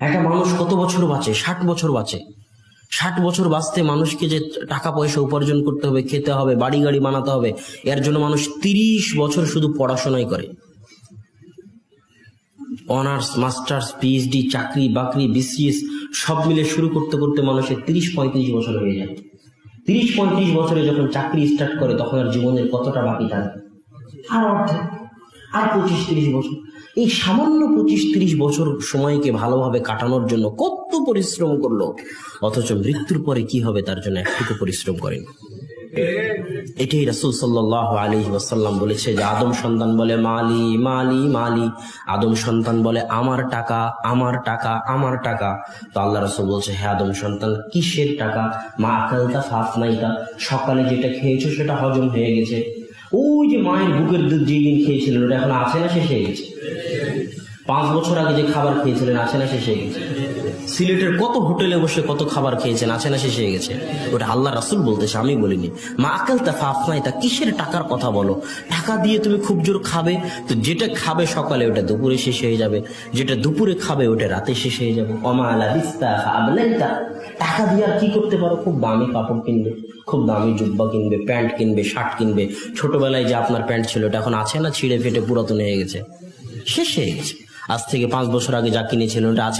একটা মানুষ কত বছর বাঁচে? ষাট বছর বাঁচে। ষাট বছর বাঁচতে মানুষকে যে টাকা পয়সা উপার্জন করতে হবে, খেতে হবে, বাড়ি গাড়ি বানাতে হবে, এর জন্য মানুষ তিরিশ বছর শুধু পড়াশোনাই করে। অনার্স, মাস্টার্স পিএইচডি চাকরি, বাকরি বিসিএস সব মিলে শুরু করতে করতে মানুষের তিরিশ পঁয়ত্রিশ বছর হয়ে যায়। তিরিশ পঁয়ত্রিশ বছরে যখন চাকরি স্টার্ট করে, তখন আর জীবনের কতটা বাকি থাকে আর অর্ধেক। আর পঁচিশ তিরিশ বছর। এই সামান্য পঁচিশ তিরিশ বছর সময়কে ভালোভাবে কাটানোর জন্য কত পরিশ্রম করল, অথচ মৃত্যুর পরে কি হবে তার জন্য একটুকু পরিশ্রম করেন। এটাই রাসুল সাল্লাহ আলী ওয়াসাল্লাম বলেছে যে, আদম সন্তান বলে মালি মালি মালি। আদম সন্তান বলে আমার টাকা আমার টাকা আমার টাকা। তো আল্লাহ রসুল বলছে হ্যাঁ আদম সন্তান, কিসের টাকা? মা আকালতা ফাফ নাইতা সকালে যেটা খেয়েছো সেটা হজম হয়ে গেছে। ওই যে মায়ের বুকের দুধ যেই দিন খেয়েছিলেন, ওটা এখন আছে না শেষ হয়ে গেছে? পাঁচ বছর আগে যে খাবার খেয়েছিলেন, আছে না শেষ হয়ে গেছে? সিলেটের কত হোটেলে বসে কত খাবার খেয়েছেন, আছে না শেষ হয়ে গেছে? ওটা আল্লাহ রাসুল বলতেছে, আমি বলিনি। মা আকাল তা ফাফনাই, তা কিসের টাকার কথা বলো? টাকা দিয়ে তুমি খুব জোর খাবে, তো যেটা খাবে সকালে ওটা দুপুরে শেষ হয়ে যাবে, যেটা দুপুরে খাবে ওটা রাতে শেষ হয়ে যাবে। অমা আলা বিস্তা আবলাইতা। টাকা দিয়ে আর কি করতে পারো? খুব দামি কাপড় কিনবে, খুব দামি জুব্বা কিনবে, প্যান্ট কিনবে, শার্ট কিনবে। ছোটবেলায় যে আপনার প্যান্ট ছিল, ওটা এখন আছে না, ছিঁড়ে ফেটে পুরাতন হয়ে গেছে? শেষ হয়ে গেছে। আজ থেকে পাঁচ বছর আগে যা কিনেছিলেন ওটা আছে?